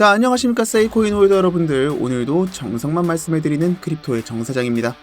자, 안녕하십니까 세이코인 홀더 여러분들. 오늘도 정성만 말씀해드리는 크립토의 정사장입니다.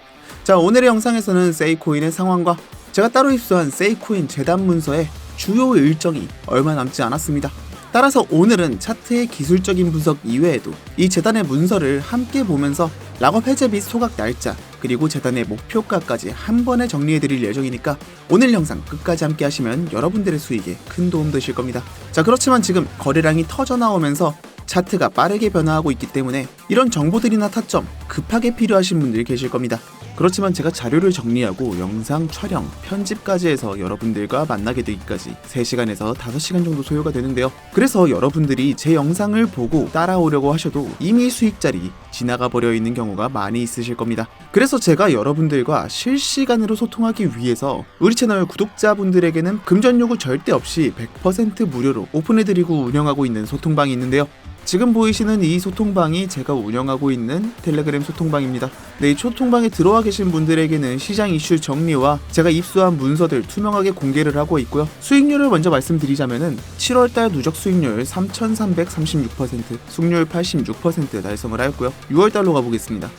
자, 오늘의 영상에서는 세이코인의 상황과 제가 따로 입수한 세이코인 재단 문서의 주요 일정이 얼마 남지 않았습니다. 따라서 오늘은 차트의 기술적인 분석 이외에도 이 재단의 문서를 함께 보면서 락업 해제 및 소각 날짜 그리고 재단의 목표가까지 한 번에 정리해드릴 예정이니까 오늘 영상 끝까지 함께 하시면 여러분들의 수익에 큰 도움 되실 겁니다. 자 그렇지만 지금 거래량이 터져 나오면서 차트가 빠르게 변화하고 있기 때문에 이런 정보들이나 타점 급하게 필요하신 분들이 계실 겁니다. 그렇지만 제가 자료를 정리하고 영상 촬영, 편집까지 해서 여러분들과 만나게 되기까지 3시간에서 5시간 정도 소요가 되는데요. 그래서 여러분들이 제 영상을 보고 따라오려고 하셔도 이미 수익자리 지나가 버려 있는 경우가 많이 있으실 겁니다. 그래서 제가 여러분들과 실시간으로 소통하기 위해서 우리 채널 구독자분들에게는 금전 요구 절대 없이 100% 무료로 오픈해드리고 운영하고 있는 소통방이 있는데요. 지금 보이시는 이 소통방이 제가 운영하고 있는 텔레그램 소통방입니다. 네, 이 소통방에 들어와 계신 분들에게는 시장 이슈 정리와 제가 입수한 문서들 투명하게 공개를 하고 있고요. 수익률을 먼저 말씀드리자면은 7월달 누적 수익률 3,336%, 숙률 86% 달성을 하였고요. 6월달로 가보겠습니다.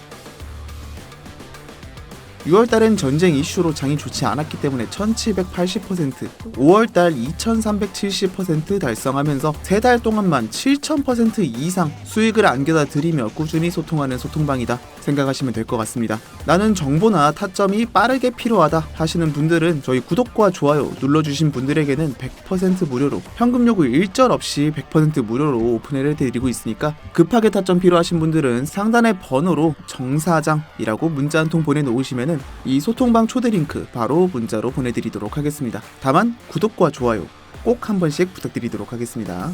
6월달엔 전쟁 이슈로 장이 좋지 않았기 때문에 1780%, 5월달 2370% 달성하면서 3달 동안만 7000% 이상 수익을 안겨다 드리며 꾸준히 소통하는 소통방이다 생각하시면 될 것 같습니다. 나는 정보나 타점이 빠르게 필요하다 하시는 분들은 저희 구독과 좋아요 눌러주신 분들에게는 100% 무료로 현금 요구 일절 없이 100% 무료로 오픈을 해드리고 있으니까 급하게 타점 필요하신 분들은 상단의 번호로 정사장이라고 문자 한 통 보내놓으시면은 이 소통방 초대 링크 바로 문자로 보내드리도록 하겠습니다. 다만 구독과 좋아요 꼭 한 번씩 부탁드리도록 하겠습니다.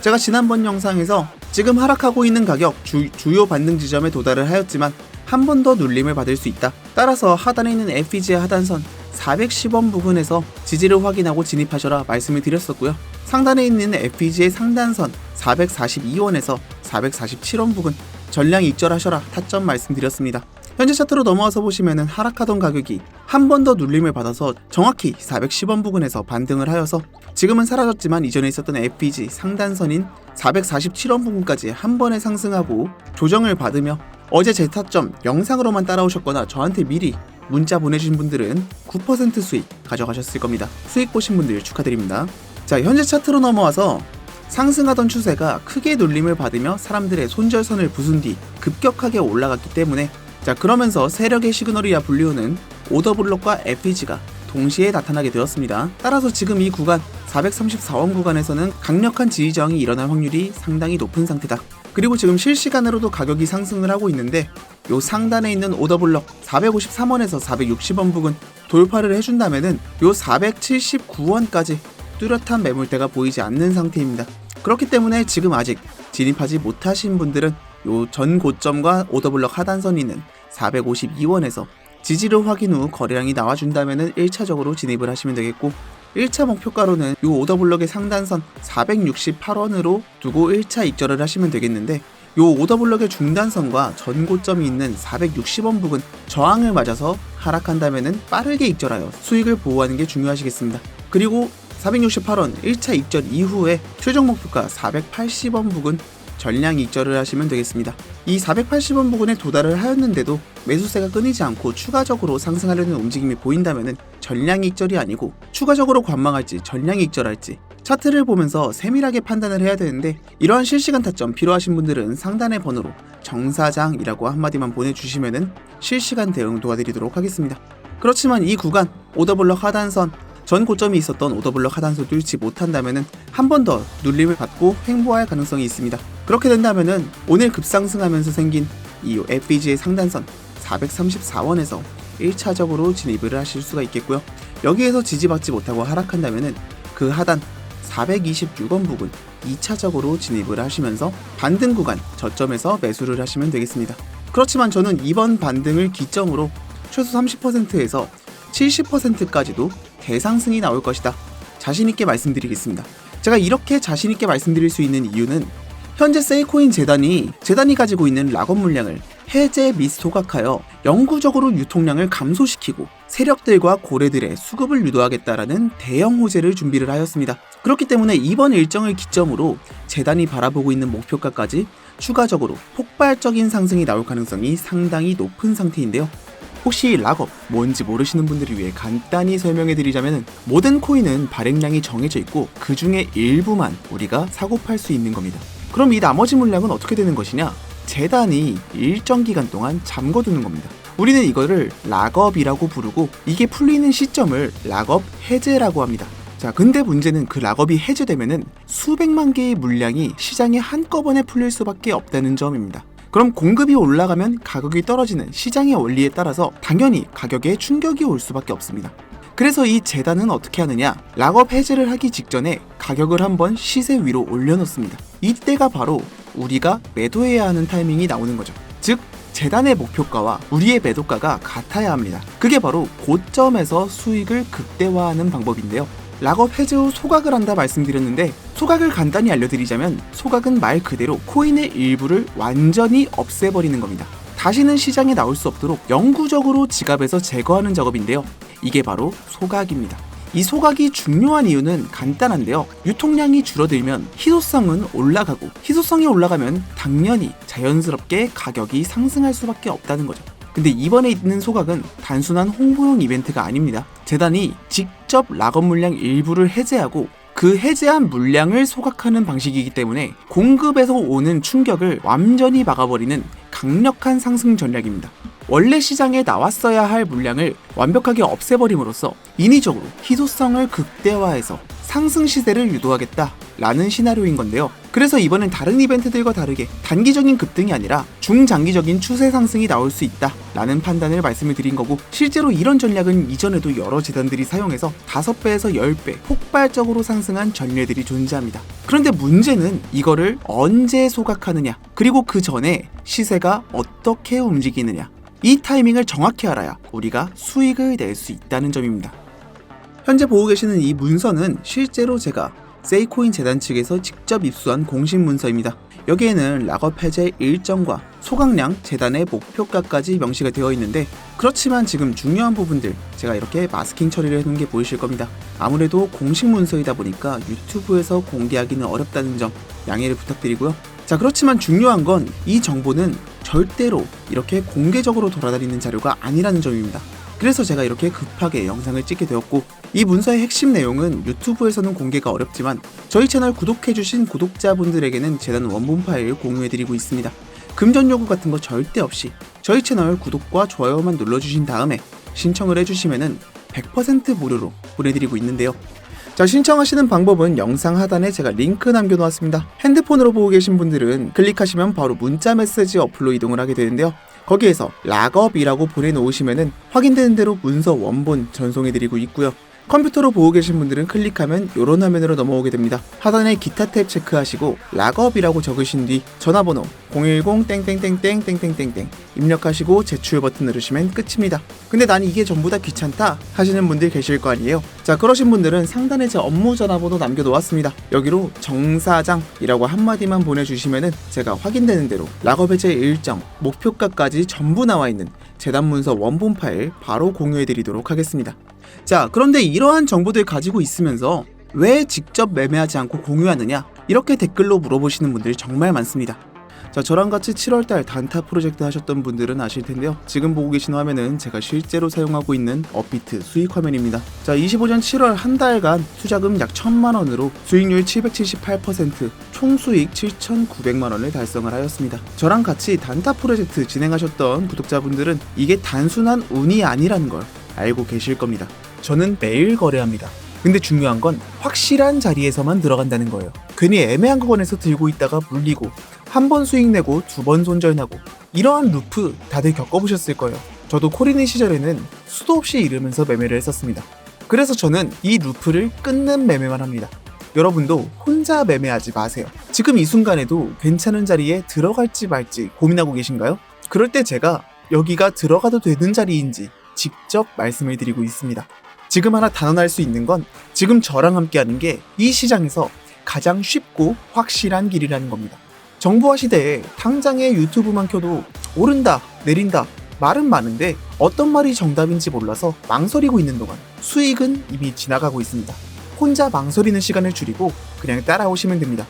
제가 지난번 영상에서 지금 하락하고 있는 가격 주, 주요 반등 지점에 도달을 하였지만 한 번 더 눌림을 받을 수 있다. 따라서 하단에 있는 FEG의 하단선 410원 부근에서 지지를 확인하고 진입하셔라 말씀을 드렸었고요. 상단에 있는 FEG의 상단선 442원에서 447원 부근 전량 익절하셔라 타점 말씀드렸습니다. 현재 차트로 넘어와서 보시면은 하락하던 가격이 한 번 더 눌림을 받아서 정확히 410원 부근에서 반등을 하여서 지금은 사라졌지만 이전에 있었던 FEG 상단선인 447원 부근까지 한 번에 상승하고 조정을 받으며 어제 제 타점 영상으로만 따라오셨거나 저한테 미리 문자 보내주신 분들은 9% 수익 가져가셨을 겁니다. 수익 보신 분들 축하드립니다. 자, 현재 차트로 넘어와서 상승하던 추세가 크게 눌림을 받으며 사람들의 손절선을 부순 뒤 급격하게 올라갔기 때문에 자 그러면서 세력의 시그널이야 불리우는 오더블록과 FEG가 동시에 나타나게 되었습니다. 따라서 지금 이 구간 434원 구간에서는 강력한 지지저항이 일어날 확률이 상당히 높은 상태다. 그리고 지금 실시간으로도 가격이 상승을 하고 있는데 요 상단에 있는 오더블럭 453원에서 460원 부근 돌파를 해준다면은 요 479원까지 뚜렷한 매물대가 보이지 않는 상태입니다. 그렇기 때문에 지금 아직 진입하지 못하신 분들은 요 전 고점과 오더블럭 하단선이 있는 452원에서 지지를 확인 후 거래량이 나와준다면 1차적으로 진입을 하시면 되겠고 1차 목표가로는 요 오더블럭의 상단선 468원으로 두고 1차 익절을 하시면 되겠는데 요 오더블럭의 중단선과 전고점이 있는 460원 부근 저항을 맞아서 하락한다면 빠르게 익절하여 수익을 보호하는 게 중요하시겠습니다. 그리고 468원 1차 익절 이후에 최종 목표가 480원 부근 전량 익절을 하시면 되겠습니다. 이 480원 부근에 도달을 하였는데도 매수세가 끊이지 않고 추가적으로 상승하려는 움직임이 보인다면 전량 익절이 아니고 추가적으로 관망할지 전량 익절할지 차트를 보면서 세밀하게 판단을 해야 되는데 이러한 실시간 타점 필요하신 분들은 상단의 번호로 정사장이라고 한마디만 보내주시면 실시간 대응 도와드리도록 하겠습니다. 그렇지만 이 구간 오더블럭 하단선 전 고점이 있었던 오더블럭 하단선 뚫지 못한다면 한 번 더 눌림을 받고 횡보할 가능성이 있습니다. 그렇게 된다면 오늘 급상승하면서 생긴 이 FEG의 상단선 434원에서 1차적으로 진입을 하실 수가 있겠고요. 여기에서 지지받지 못하고 하락한다면 그 하단 426원 부근 2차적으로 진입을 하시면서 반등 구간 저점에서 매수를 하시면 되겠습니다. 그렇지만 저는 이번 반등을 기점으로 최소 30%에서 70%까지도 대상승이 나올 것이다. 자신있게 말씀드리겠습니다. 제가 이렇게 자신있게 말씀드릴 수 있는 이유는 현재 세이코인 재단이 재단이 가지고 있는 락업 물량을 해제 및 소각하여 영구적으로 유통량을 감소시키고 세력들과 고래들의 수급을 유도하겠다라는 대형 호재를 준비를 하였습니다. 그렇기 때문에 이번 일정을 기점으로 재단이 바라보고 있는 목표가까지 추가적으로 폭발적인 상승이 나올 가능성이 상당히 높은 상태인데요. 혹시 락업 뭔지 모르시는 분들을 위해 간단히 설명해 드리자면 모든 코인은 발행량이 정해져 있고 그 중에 일부만 우리가 사고 팔 수 있는 겁니다. 그럼 이 나머지 물량은 어떻게 되는 것이냐? 재단이 일정 기간 동안 잠궈두는 겁니다. 우리는 이거를 락업이라고 부르고 이게 풀리는 시점을 락업 해제라고 합니다. 자, 근데 문제는 그 락업이 해제되면은 수백만 개의 물량이 시장에 한꺼번에 풀릴 수밖에 없다는 점입니다. 그럼 공급이 올라가면 가격이 떨어지는 시장의 원리에 따라서 당연히 가격에 충격이 올 수밖에 없습니다. 그래서 이 재단은 어떻게 하느냐? 락업 해제를 하기 직전에 가격을 한번 시세 위로 올려놓습니다. 이때가 바로 우리가 매도해야 하는 타이밍이 나오는 거죠. 즉, 재단의 목표가와 우리의 매도가가 같아야 합니다. 그게 바로 고점에서 수익을 극대화하는 방법인데요. 락업 해제 후 소각을 한다 말씀드렸는데 소각을 간단히 알려드리자면 소각은 말 그대로 코인의 일부를 완전히 없애버리는 겁니다. 다시는 시장에 나올 수 없도록 영구적으로 지갑에서 제거하는 작업인데요. 이게 바로 소각입니다. 이 소각이 중요한 이유는 간단한데요. 유통량이 줄어들면 희소성은 올라가고 희소성이 올라가면 당연히 자연스럽게 가격이 상승할 수밖에 없다는 거죠. 근데 이번에 있는 소각은 단순한 홍보용 이벤트가 아닙니다. 재단이 직접 락업 물량 일부를 해제하고 그 해제한 물량을 소각하는 방식이기 때문에 공급에서 오는 충격을 완전히 막아버리는 강력한 상승 전략입니다. 원래 시장에 나왔어야 할 물량을 완벽하게 없애버림으로써 인위적으로 희소성을 극대화해서 상승 시대를 유도하겠다 라는 시나리오인 건데요. 그래서 이번엔 다른 이벤트들과 다르게 단기적인 급등이 아니라 중장기적인 추세 상승이 나올 수 있다 라는 판단을 말씀을 드린 거고 실제로 이런 전략은 이전에도 여러 재단들이 사용해서 5배에서 10배 폭발적으로 상승한 전례들이 존재합니다. 그런데 문제는 이거를 언제 소각하느냐 그리고 그 전에 시세가 어떻게 움직이느냐 이 타이밍을 정확히 알아야 우리가 수익을 낼 수 있다는 점입니다. 현재 보고 계시는 이 문서는 실제로 제가 세이코인 재단 측에서 직접 입수한 공식 문서입니다. 여기에는 락업 해제 일정과 소각량, 재단의 목표가까지 명시가 되어 있는데 그렇지만 지금 중요한 부분들 제가 이렇게 마스킹 처리를 해놓은 게 보이실 겁니다. 아무래도 공식 문서이다 보니까 유튜브에서 공개하기는 어렵다는 점 양해를 부탁드리고요. 자 그렇지만 중요한 건 이 정보는 절대로 이렇게 공개적으로 돌아다니는 자료가 아니라는 점입니다. 그래서 제가 이렇게 급하게 영상을 찍게 되었고 이 문서의 핵심 내용은 유튜브에서는 공개가 어렵지만 저희 채널 구독해주신 구독자분들에게는 재단 원본 파일 공유해드리고 있습니다. 금전 요구 같은 거 절대 없이 저희 채널 구독과 좋아요만 눌러주신 다음에 신청을 해주시면은 100% 무료로 보내드리고 있는데요. 자, 신청하시는 방법은 영상 하단에 제가 링크 남겨놓았습니다. 핸드폰으로 보고 계신 분들은 클릭하시면 바로 문자 메시지 어플로 이동을 하게 되는데요. 거기에서 락업이라고 보내놓으시면은 확인되는 대로 문서 원본 전송해드리고 있고요. 컴퓨터로 보고 계신 분들은 클릭하면 이런 화면으로 넘어오게 됩니다. 하단에 기타 탭 체크하시고 락업이라고 적으신 뒤 전화번호 010땡땡땡땡땡땡땡 입력하시고 제출 버튼 누르시면 끝입니다. 근데 난 이게 전부 다 귀찮다 하시는 분들 계실 거 아니에요? 자 그러신 분들은 상단에 제 업무 전화번호 남겨놓았습니다. 여기로 정사장이라고 한마디만 보내주시면은 제가 확인되는 대로 락업 해제 일정, 목표가까지 전부 나와 있는 재단 문서 원본 파일 바로 공유해드리도록 하겠습니다. 자, 그런데 이러한 정보들 가지고 있으면서 왜 직접 매매하지 않고 공유하느냐? 이렇게 댓글로 물어보시는 분들이 정말 많습니다. 자, 저랑 같이 7월달 단타 프로젝트 하셨던 분들은 아실 텐데요. 지금 보고 계신 화면은 제가 실제로 사용하고 있는 업비트 수익 화면입니다. 자, 25년 7월 한 달간 투자금 약 1000만 원으로 수익률 778%, 총 수익 7,900만 원을 달성을 하였습니다. 저랑 같이 단타 프로젝트 진행하셨던 구독자분들은 이게 단순한 운이 아니라는 걸 알고 계실 겁니다. 저는 매일 거래합니다. 근데 중요한 건 확실한 자리에서만 들어간다는 거예요. 괜히 애매한 구간에서 들고 있다가 물리고 한 번 수익 내고 두 번 손절나고 이러한 루프 다들 겪어보셨을 거예요. 저도 코리는 시절에는 수도 없이 잃으면서 매매를 했었습니다. 그래서 저는 이 루프를 끊는 매매만 합니다. 여러분도 혼자 매매하지 마세요. 지금 이 순간에도 괜찮은 자리에 들어갈지 말지 고민하고 계신가요? 그럴 때 제가 여기가 들어가도 되는 자리인지 직접 말씀을 드리고 있습니다. 지금 하나 단언할 수 있는 건 지금 저랑 함께 하는 게 이 시장에서 가장 쉽고 확실한 길이라는 겁니다. 정부화 시대에 당장에 유튜브만 켜도 오른다, 내린다, 말은 많은데 어떤 말이 정답인지 몰라서 망설이고 있는 동안 수익은 이미 지나가고 있습니다. 혼자 망설이는 시간을 줄이고 그냥 따라오시면 됩니다.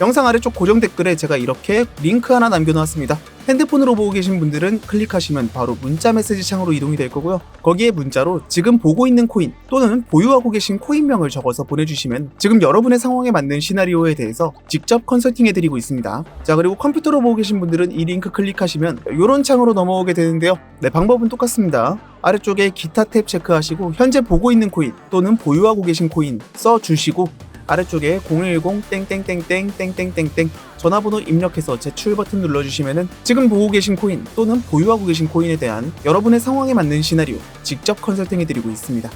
영상 아래쪽 고정 댓글에 제가 이렇게 링크 하나 남겨놓았습니다. 핸드폰으로 보고 계신 분들은 클릭하시면 바로 문자 메시지 창으로 이동이 될 거고요. 거기에 문자로 지금 보고 있는 코인 또는 보유하고 계신 코인명을 적어서 보내주시면 지금 여러분의 상황에 맞는 시나리오에 대해서 직접 컨설팅해드리고 있습니다. 자 그리고 컴퓨터로 보고 계신 분들은 이 링크 클릭하시면 이런 창으로 넘어오게 되는데요. 네 방법은 똑같습니다. 아래쪽에 기타 탭 체크하시고 현재 보고 있는 코인 또는 보유하고 계신 코인 써주시고 아래쪽에 010땡땡땡땡땡땡땡 전화번호 입력해서 제출 버튼 눌러주시면 지금 보고 계신 코인 또는 보유하고 계신 코인에 대한 여러분의 상황에 맞는 시나리오 직접 컨설팅해드리고 있습니다.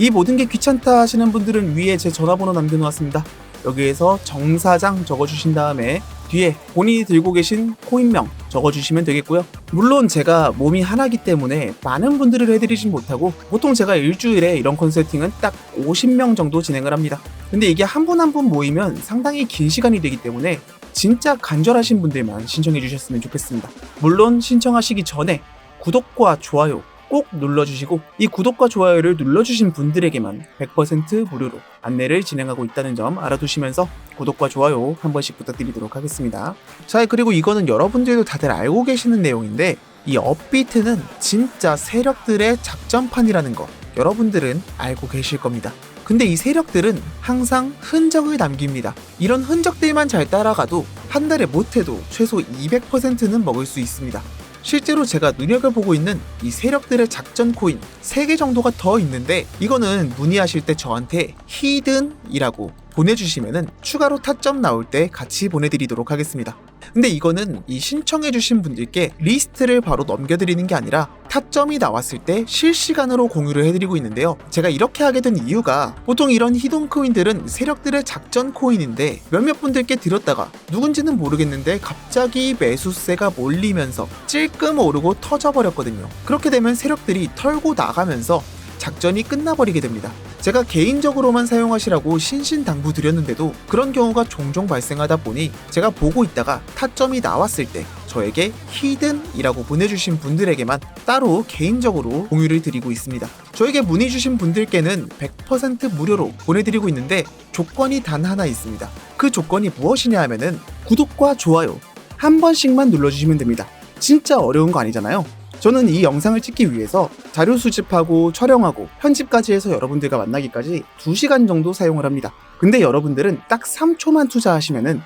이 모든 게 귀찮다 하시는 분들은 위에 제 전화번호 남겨놓았습니다. 여기에서 정사장 적어주신 다음에 뒤에 본인이 들고 계신 코인명 적어주시면 되겠고요. 물론 제가 몸이 하나기 때문에 많은 분들을 해드리진 못하고 보통 제가 일주일에 이런 컨설팅은 딱 50명 정도 진행을 합니다. 근데 이게 한 분 한 분 모이면 상당히 긴 시간이 되기 때문에 진짜 간절하신 분들만 신청해 주셨으면 좋겠습니다. 물론 신청하시기 전에 구독과 좋아요 꼭 눌러주시고 이 구독과 좋아요를 눌러주신 분들에게만 100% 무료로 안내를 진행하고 있다는 점 알아두시면서 구독과 좋아요 한 번씩 부탁드리도록 하겠습니다. 자 그리고 이거는 여러분들도 다들 알고 계시는 내용인데 이 업비트는 진짜 세력들의 작전판이라는 거 여러분들은 알고 계실 겁니다. 근데 이 세력들은 항상 흔적을 남깁니다. 이런 흔적들만 잘 따라가도 한 달에 못해도 최소 200%는 먹을 수 있습니다. 실제로 제가 눈여겨보고 있는 이 세력들의 작전 코인 3개 정도가 더 있는데 이거는 문의하실 때 저한테 히든이라고 보내주시면은 추가로 타점 나올 때 같이 보내드리도록 하겠습니다. 근데 이거는 이 신청해주신 분들께 리스트를 바로 넘겨드리는 게 아니라 타점이 나왔을 때 실시간으로 공유를 해드리고 있는데요. 제가 이렇게 하게 된 이유가 보통 이런 히든 코인들은 세력들의 작전 코인인데 몇몇 분들께 드렸다가 누군지는 모르겠는데 갑자기 매수세가 몰리면서 찔끔 오르고 터져버렸거든요. 그렇게 되면 세력들이 털고 나가면서 작전이 끝나버리게 됩니다. 제가 개인적으로만 사용하시라고 신신당부 드렸는데도 그런 경우가 종종 발생하다 보니 제가 보고 있다가 타점이 나왔을 때 저에게 히든이라고 보내주신 분들에게만 따로 개인적으로 공유를 드리고 있습니다. 저에게 문의 주신 분들께는 100% 무료로 보내드리고 있는데 조건이 단 하나 있습니다. 그 조건이 무엇이냐 하면은 구독과 좋아요 한 번씩만 눌러주시면 됩니다. 진짜 어려운 거 아니잖아요. 저는 이 영상을 찍기 위해서 자료 수집하고 촬영하고 편집까지 해서 여러분들과 만나기까지 2시간 정도 사용을 합니다. 근데 여러분들은 딱 3초만 투자하시면은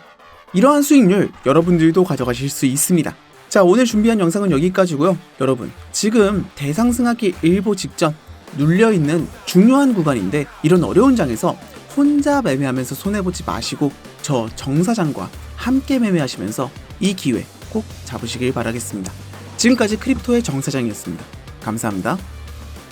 이러한 수익률 여러분들도 가져가실 수 있습니다. 자, 오늘 준비한 영상은 여기까지고요. 여러분, 지금 대상승하기 일보 직전 눌려 있는 중요한 구간인데 이런 어려운 장에서 혼자 매매하면서 손해보지 마시고 저 정사장과 함께 매매하시면서 이 기회 꼭 잡으시길 바라겠습니다. 지금까지 크립토의 정 사장이었습니다. 감사합니다.